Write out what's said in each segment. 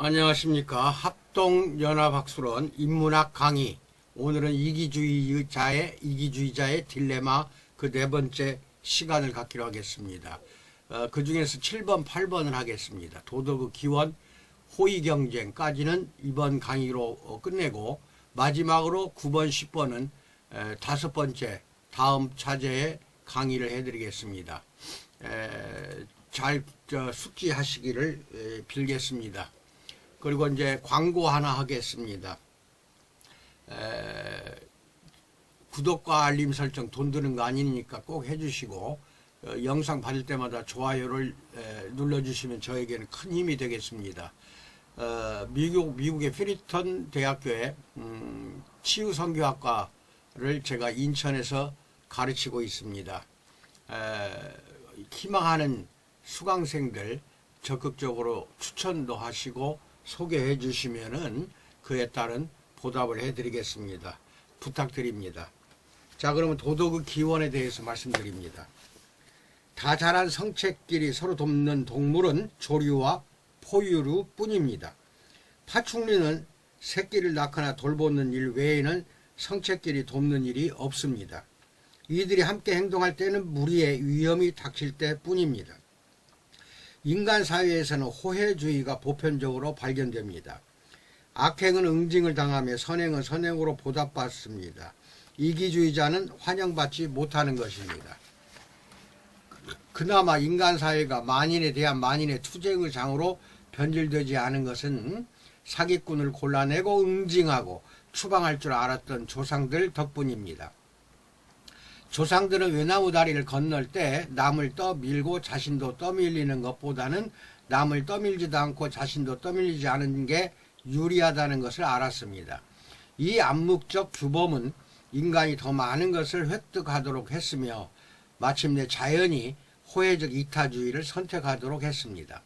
안녕하십니까. 합동연합학술원 인문학 강의. 오늘은 이기주의자의, 이기주의자의 딜레마 그 네 번째 시간을 갖기로 하겠습니다. 어, 그 중에서 7번, 8번을 하겠습니다. 도덕의 기원, 호의 경쟁까지는 이번 강의로 어, 끝내고 마지막으로 9번, 10번은 에, 다섯 번째 다음 차제에 강의를 해드리겠습니다. 에, 잘 저, 숙지하시기를 에, 빌겠습니다. 그리고 이제 광고 하나 하겠습니다. 에, 구독과 알림 설정 돈 드는 거 아니니까 꼭 해주시고 어, 영상 받을 때마다 좋아요를 에, 눌러주시면 저에게는 큰 힘이 되겠습니다. 어, 미국 미국의 피리턴 대학교의 음, 치유 선교학과를 제가 인천에서 가르치고 있습니다. 에, 희망하는 수강생들 적극적으로 추천도 하시고 소개해 주시면은 그에 따른 보답을 해 드리겠습니다. 부탁드립니다. 자, 그러면 도덕의 기원에 대해서 말씀드립니다. 다 자란 성체끼리 서로 돕는 동물은 조류와 포유류 뿐입니다. 파충류는 새끼를 낳거나 돌보는 일 외에는 성체끼리 돕는 일이 없습니다. 이들이 함께 행동할 때는 무리의 위험이 닥칠 때 뿐입니다. 인간 사회에서는 호혜주의가 보편적으로 발견됩니다. 악행은 응징을 당하며 선행은 선행으로 보답받습니다. 이기주의자는 환영받지 못하는 것입니다. 그나마 인간 사회가 만인에 대한 만인의 투쟁의 장으로 변질되지 않은 것은 사기꾼을 골라내고 응징하고 추방할 줄 알았던 조상들 덕분입니다. 조상들은 외나무 다리를 건널 때 남을 떠밀고 자신도 떠밀리는 것보다는 남을 떠밀지도 않고 자신도 떠밀리지 않은 게 유리하다는 것을 알았습니다. 이 암묵적 규범은 인간이 더 많은 것을 획득하도록 했으며 마침내 자연이 호혜적 이타주의를 선택하도록 했습니다.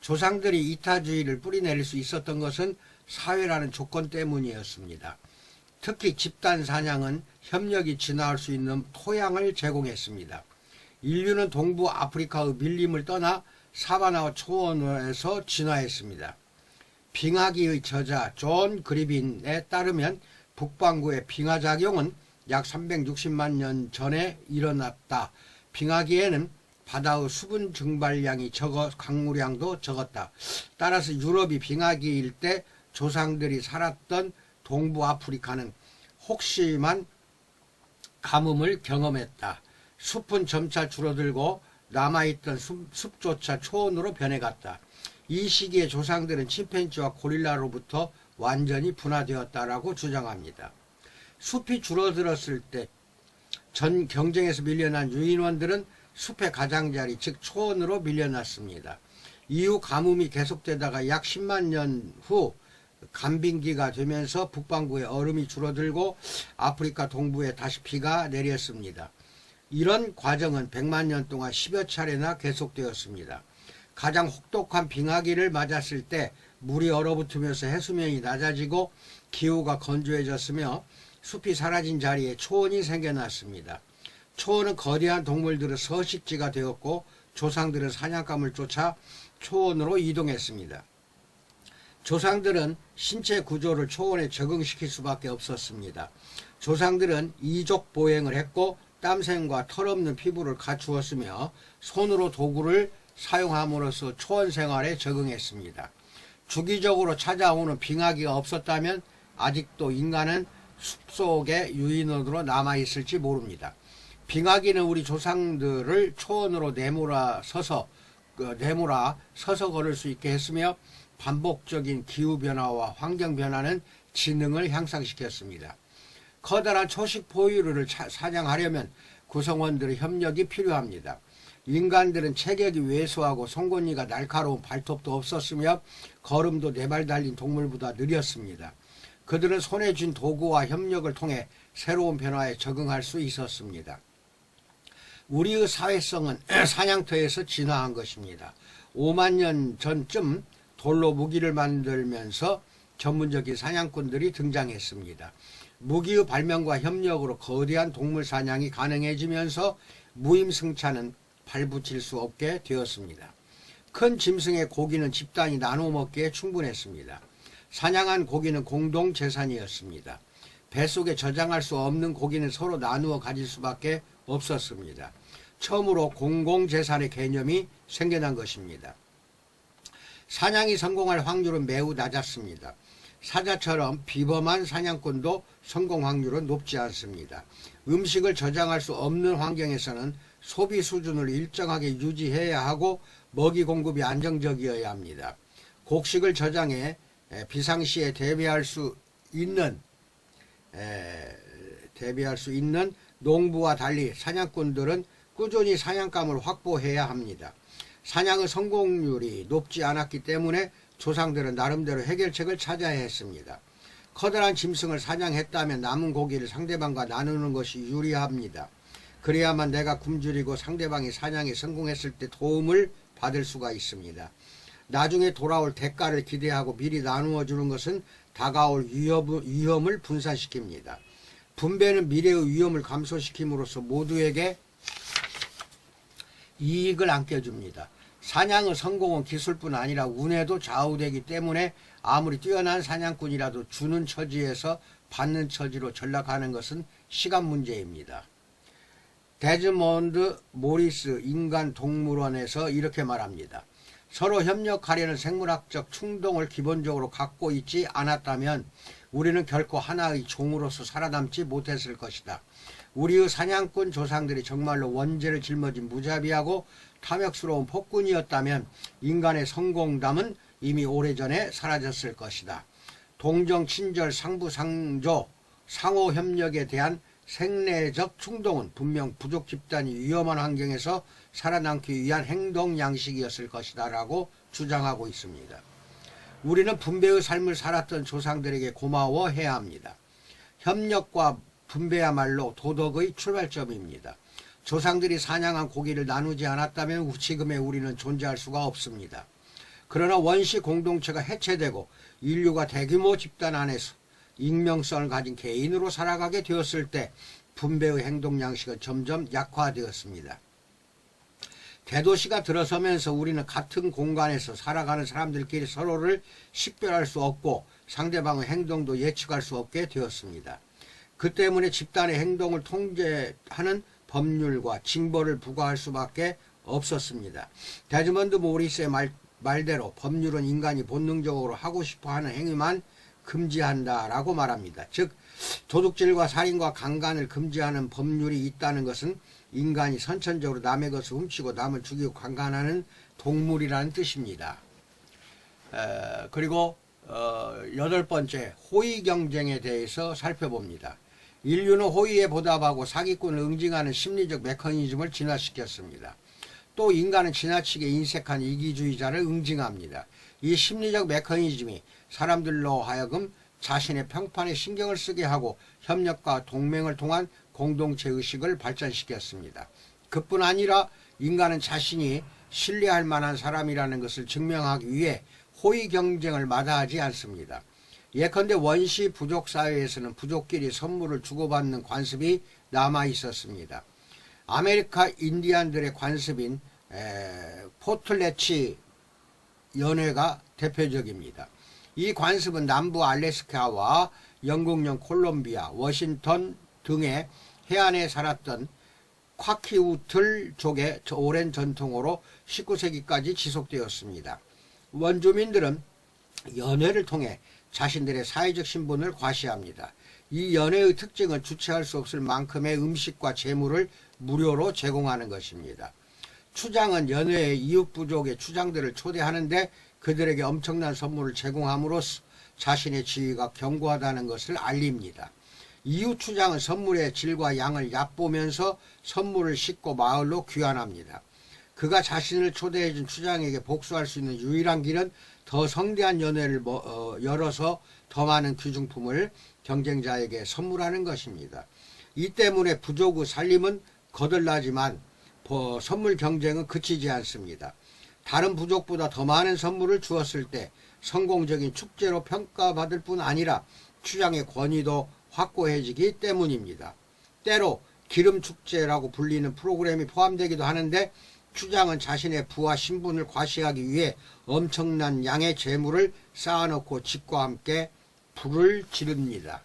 조상들이 이타주의를 뿌리내릴 수 있었던 것은 사회라는 조건 때문이었습니다. 특히 집단 사냥은 협력이 진화할 수 있는 토양을 제공했습니다. 인류는 동부 아프리카의 밀림을 떠나 사바나와 초원에서 진화했습니다. 빙하기의 저자 존 그리빈에 따르면 북반구의 빙하 작용은 약 360만 년 전에 일어났다. 빙하기에는 바다의 수분 증발량이 적어 강물량도 적었다. 따라서 유럽이 빙하기일 때 조상들이 살았던 동부 아프리카는 혹시만 가뭄을 경험했다. 숲은 점차 줄어들고 남아있던 숲, 숲조차 초원으로 변해갔다. 이 시기에 조상들은 침팬지와 고릴라로부터 완전히 분화되었다라고 주장합니다. 숲이 줄어들었을 때 전 경쟁에서 밀려난 유인원들은 숲의 가장자리 즉 초원으로 밀려났습니다. 이후 가뭄이 계속되다가 약 10만 년 후 간빙기가 되면서 북반구의 얼음이 줄어들고 아프리카 동부에 다시 비가 내렸습니다. 이런 과정은 100만 년 동안 10여 차례나 계속되었습니다. 가장 혹독한 빙하기를 맞았을 때 물이 얼어붙으면서 해수면이 낮아지고 기후가 건조해졌으며 숲이 사라진 자리에 초원이 생겨났습니다. 초원은 거대한 동물들의 서식지가 되었고 조상들은 사냥감을 쫓아 초원으로 이동했습니다. 조상들은 신체 구조를 초원에 적응시킬 수밖에 없었습니다. 조상들은 이족 보행을 했고 땀샘과 털없는 피부를 갖추었으며 손으로 도구를 사용함으로써 초원 생활에 적응했습니다. 주기적으로 찾아오는 빙하기가 없었다면 아직도 인간은 숲속의 유인원으로 남아있을지 모릅니다. 빙하기는 우리 조상들을 초원으로 내몰아 서서 그 내몰아 서서 걸을 수 있게 했으며 반복적인 기후 변화와 환경 변화는 지능을 향상시켰습니다. 커다란 초식 포유류를 사냥하려면 구성원들의 협력이 필요합니다. 인간들은 체격이 왜소하고 송곳니가 날카로운 발톱도 없었으며 걸음도 네 발 달린 동물보다 느렸습니다. 그들은 손에 쥔 도구와 협력을 통해 새로운 변화에 적응할 수 있었습니다. 우리의 사회성은 사냥터에서 진화한 것입니다. 5만 년 전쯤 돌로 무기를 만들면서 전문적인 사냥꾼들이 등장했습니다. 무기의 발명과 협력으로 거대한 동물 사냥이 가능해지면서 무임승차는 발붙일 수 없게 되었습니다. 큰 짐승의 고기는 집단이 나누어 먹기에 충분했습니다. 사냥한 고기는 공동 재산이었습니다. 뱃속에 저장할 수 없는 고기는 서로 나누어 가질 수밖에 없었습니다. 처음으로 공공 재산의 개념이 생겨난 것입니다. 사냥이 성공할 확률은 매우 낮았습니다. 사자처럼 비범한 사냥꾼도 성공 확률은 높지 않습니다. 음식을 저장할 수 없는 환경에서는 소비 수준을 일정하게 유지해야 하고 먹이 공급이 안정적이어야 합니다. 곡식을 저장해 에, 비상시에 대비할 수 있는 에, 대비할 수 있는 농부와 달리 사냥꾼들은 꾸준히 사냥감을 확보해야 합니다. 사냥의 성공률이 높지 않았기 때문에 조상들은 나름대로 해결책을 찾아야 했습니다. 커다란 짐승을 사냥했다면 남은 고기를 상대방과 나누는 것이 유리합니다. 그래야만 내가 굶주리고 상대방이 사냥에 성공했을 때 도움을 받을 수가 있습니다. 나중에 돌아올 대가를 기대하고 미리 나누어 주는 것은 다가올 위험을 분산시킵니다. 분배는 미래의 위험을 감소시킴으로써 모두에게 이익을 안겨줍니다. 사냥의 성공은 기술뿐 아니라 운에도 좌우되기 때문에 아무리 뛰어난 사냥꾼이라도 주는 처지에서 받는 처지로 전락하는 것은 시간 문제입니다. 데즈몬드 모리스 인간 동물원에서 이렇게 말합니다. 서로 협력하려는 생물학적 충동을 기본적으로 갖고 있지 않았다면 우리는 결코 하나의 종으로서 살아남지 못했을 것이다. 우리의 사냥꾼 조상들이 정말로 원죄를 짊어진 무자비하고 탐욕스러운 폭군이었다면 인간의 성공담은 이미 오래전에 사라졌을 것이다. 동정, 친절, 상부, 상조, 상호 협력에 대한 생내적 충동은 분명 부족 집단이 위험한 환경에서 살아남기 위한 행동 양식이었을 것이다 라고 주장하고 있습니다. 우리는 분배의 삶을 살았던 조상들에게 고마워해야 합니다. 협력과 분배야말로 도덕의 출발점입니다. 조상들이 사냥한 고기를 나누지 않았다면 지금의 우리는 존재할 수가 없습니다. 그러나 원시 공동체가 해체되고 인류가 대규모 집단 안에서 익명성을 가진 개인으로 살아가게 되었을 때 분배의 행동 양식은 점점 약화되었습니다. 대도시가 들어서면서 우리는 같은 공간에서 살아가는 사람들끼리 서로를 식별할 수 없고 상대방의 행동도 예측할 수 없게 되었습니다. 그 때문에 집단의 행동을 통제하는 법률과 징벌을 부과할 수밖에 없었습니다. 데즈먼드 모리스의 말, 말대로 법률은 인간이 본능적으로 하고 싶어 하는 행위만 금지한다라고 말합니다. 즉 도둑질과 살인과 강간을 금지하는 법률이 있다는 것은 인간이 선천적으로 남의 것을 훔치고 남을 죽이고 강간하는 동물이라는 뜻입니다. 에, 그리고 어, 여덟 번째 호의 경쟁에 대해서 살펴봅니다. 인류는 호의에 보답하고 사기꾼을 응징하는 심리적 메커니즘을 진화시켰습니다. 또 인간은 지나치게 인색한 이기주의자를 응징합니다. 이 심리적 메커니즘이 사람들로 하여금 자신의 평판에 신경을 쓰게 하고 협력과 동맹을 통한 공동체 의식을 발전시켰습니다. 그뿐 아니라 인간은 자신이 신뢰할 만한 사람이라는 것을 증명하기 위해 호의 경쟁을 마다하지 않습니다. 예컨대 원시 부족 사회에서는 부족끼리 선물을 주고받는 관습이 남아 있었습니다. 아메리카 인디안들의 관습인 에, 포틀레치 연회가 대표적입니다. 이 관습은 남부 알래스카와 영국령 콜롬비아, 워싱턴 등의 해안에 살았던 콰키우틀족의 오랜 전통으로 19세기까지 지속되었습니다. 원주민들은 연회를 통해 자신들의 사회적 신분을 과시합니다. 이 연회의 특징은 주체할 수 없을 만큼의 음식과 재물을 무료로 제공하는 것입니다. 추장은 연회의 이웃 부족의 추장들을 초대하는데 그들에게 엄청난 선물을 제공함으로써 자신의 지위가 견고하다는 것을 알립니다. 이웃 추장은 선물의 질과 양을 얕보면서 선물을 싣고 마을로 귀환합니다. 그가 자신을 초대해준 추장에게 복수할 수 있는 유일한 길은 더 성대한 연회를 뭐, 어, 열어서 더 많은 귀중품을 경쟁자에게 선물하는 것입니다. 이 때문에 부족의 살림은 거들나지만 선물 경쟁은 그치지 않습니다. 다른 부족보다 더 많은 선물을 주었을 때 성공적인 축제로 평가받을 뿐 아니라 추장의 권위도 확고해지기 때문입니다. 때로 기름 축제라고 불리는 프로그램이 포함되기도 하는데 추장은 자신의 부와 신분을 과시하기 위해 엄청난 양의 재물을 쌓아놓고 집과 함께 불을 지릅니다.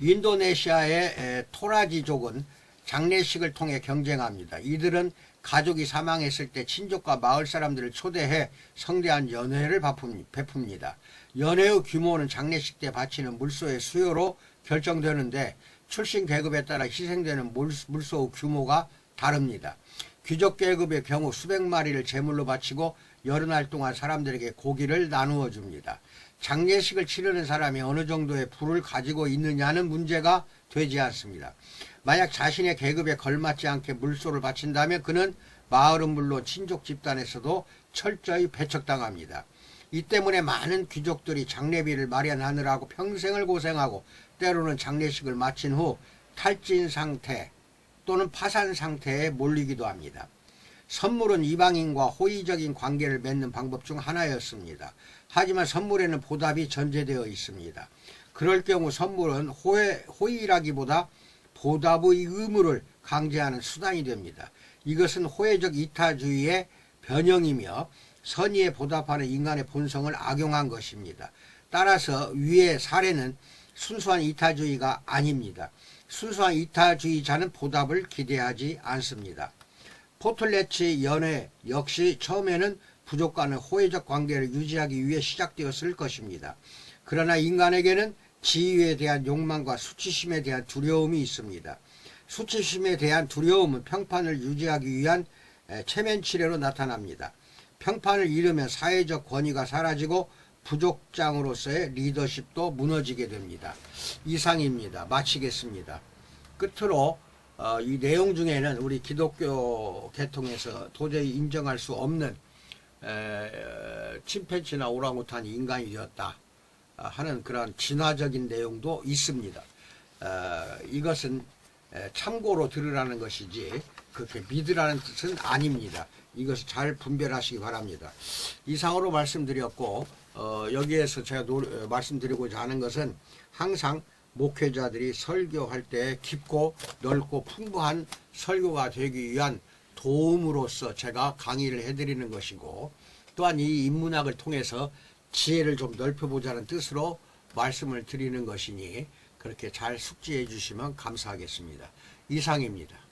인도네시아의 에, 토라지족은 장례식을 통해 경쟁합니다. 이들은 가족이 사망했을 때 친족과 마을 사람들을 초대해 성대한 연회를 베풉니다. 연회의 규모는 장례식 때 바치는 물소의 수요로 결정되는데 출신 계급에 따라 희생되는 물- 물소의 규모가 다릅니다. 귀족 계급의 경우 수백 마리를 제물로 바치고 여러 날 동안 사람들에게 고기를 나누어 줍니다. 장례식을 치르는 사람이 어느 정도의 부를 가지고 있느냐는 문제가 되지 않습니다. 만약 자신의 계급에 걸맞지 않게 물소를 바친다면 그는 마을은 물론 친족 집단에서도 철저히 배척당합니다. 이 때문에 많은 귀족들이 장례비를 마련하느라고 평생을 고생하고 때로는 장례식을 마친 후 탈진 상태 또는 파산 상태에 몰리기도 합니다. 선물은 이방인과 호의적인 관계를 맺는 방법 중 하나였습니다. 하지만 선물에는 보답이 전제되어 있습니다. 그럴 경우 선물은 호의, 호의라기보다 보답의 의무를 강제하는 수단이 됩니다. 이것은 호혜적 이타주의의 변형이며 선의에 보답하는 인간의 본성을 악용한 것입니다. 따라서 위의 사례는 순수한 이타주의가 아닙니다. 순수한 이타주의자는 보답을 기대하지 않습니다. 포틀레치 연회 역시 처음에는 부족과는 호혜적 관계를 유지하기 위해 시작되었을 것입니다. 그러나 인간에게는 지위에 대한 욕망과 수치심에 대한 두려움이 있습니다. 수치심에 대한 두려움은 평판을 유지하기 위한 에, 체면 치레로 나타납니다. 평판을 잃으면 사회적 권위가 사라지고 부족장으로서의 리더십도 무너지게 됩니다. 이상입니다. 마치겠습니다. 끝으로 어, 이 내용 중에는 우리 기독교 계통에서 도저히 인정할 수 없는 에, 침팬지나 오랑우탄이 인간이 되었다 아, 하는 그런 진화적인 내용도 있습니다. 어, 이것은 에, 참고로 들으라는 것이지 그렇게 믿으라는 뜻은 아닙니다. 이것을 잘 분별하시기 바랍니다. 이상으로 말씀드렸고 어, 여기에서 제가 노, 어, 말씀드리고자 하는 것은 항상 목회자들이 설교할 때 깊고 넓고 풍부한 설교가 되기 위한 도움으로서 제가 강의를 해드리는 것이고 또한 이 인문학을 통해서 지혜를 좀 넓혀보자는 뜻으로 말씀을 드리는 것이니 그렇게 잘 숙지해 주시면 감사하겠습니다. 이상입니다.